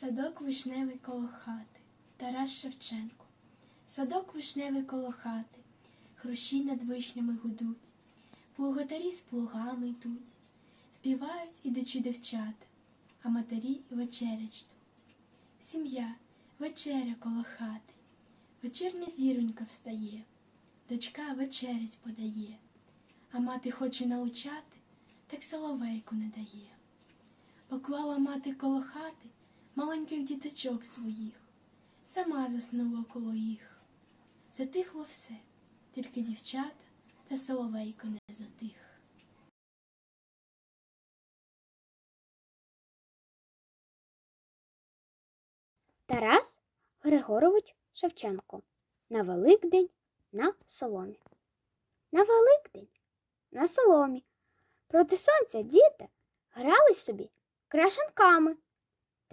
Садок вишневий коло хати, Тарас Шевченко. Садок вишневий коло хати, хрущі над вишнями гудуть, плуготарі з плугами йдуть, співають ідучи дівчата, а матері вечерять ждуть. Сім'я, вечеря коло хати, вечірня зіронька встає, дочка вечерять подає, а мати хоче научати, так соловейку не дає. Поклала мати коло хати маленьких діточок своїх, сама заснула коло їх. Затихло все, тільки дівчата та соловейко не затих. Тарас Григорович Шевченко. На Великдень на соломі. На Великдень на соломі. Проти сонця діти грались собі крашенками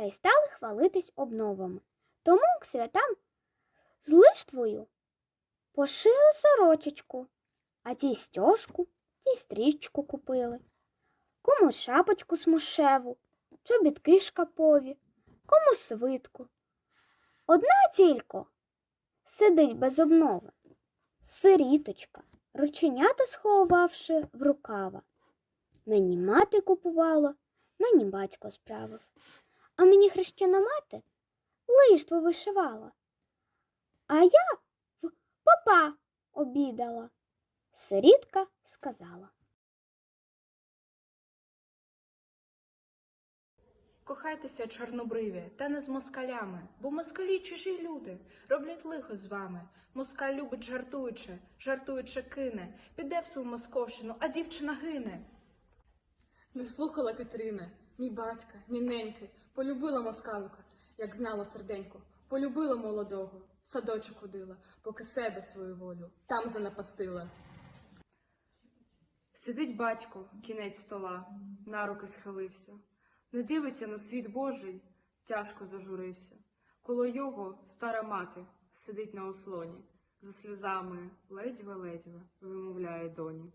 та й стали хвалитись обновами. Тому к святам з лиштвою пошили сорочечку, а тій стяжку, тій стрічку купили. Кому шапочку смушеву, чобітки шкапові, кому свитку. Одна тільки сидить без обнови, сиріточка, рученята сховавши в рукава. Мені мати купувала, мені батько справив, а мені хрещена мати лиштво вишивала. А я в попа обідала. Сирітка сказала. Кохайтеся, чорнобриві, та не з москалями, бо москалі чужі люди, роблять лихо з вами. Москаль любить жартуючи, жартуючи кине, піде в свою московщину, а дівчина гине. Не слухала Катерина, ні батька, ні неньки, полюбила москалика, як знала серденько, полюбила молодого, в садочок ходила, поки себе свою волю там занапастила. Сидить батько, кінець стола, на руки схилився. Не дивиться на світ Божий, тяжко зажурився. Коло його стара мати сидить на ослоні, за сльозами ледьве-ледьве вимовляє доні.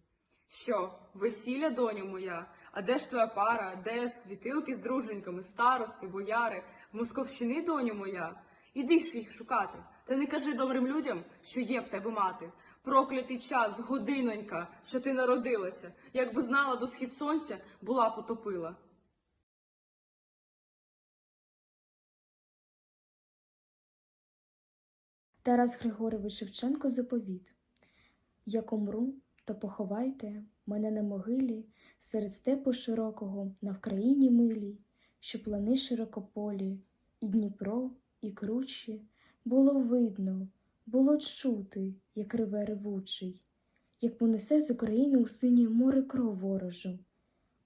Що, весілля, доню моя? А де ж твоя пара? Де світилки з друженьками, старости, бояри, в московщини, доню моя? Іди ж їх шукати, та не кажи добрим людям, що є в тебе мати. Проклятий час, годинонька, що ти народилася. Якби знала до схід сонця, була потопила. Тарас Григорович Шевченко заповіт. Як умру, то поховайте мене на могилі серед степу широкого на Вкраїні милій, що плани широкополі, і Дніпро, і кручі, було видно, було чути, як реве ревучий, як понесе з України у синє море кров ворожу.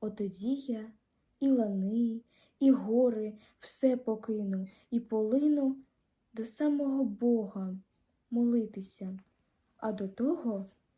Отоді я і лани, і гори все покину, і полину до самого Бога молитися. А до того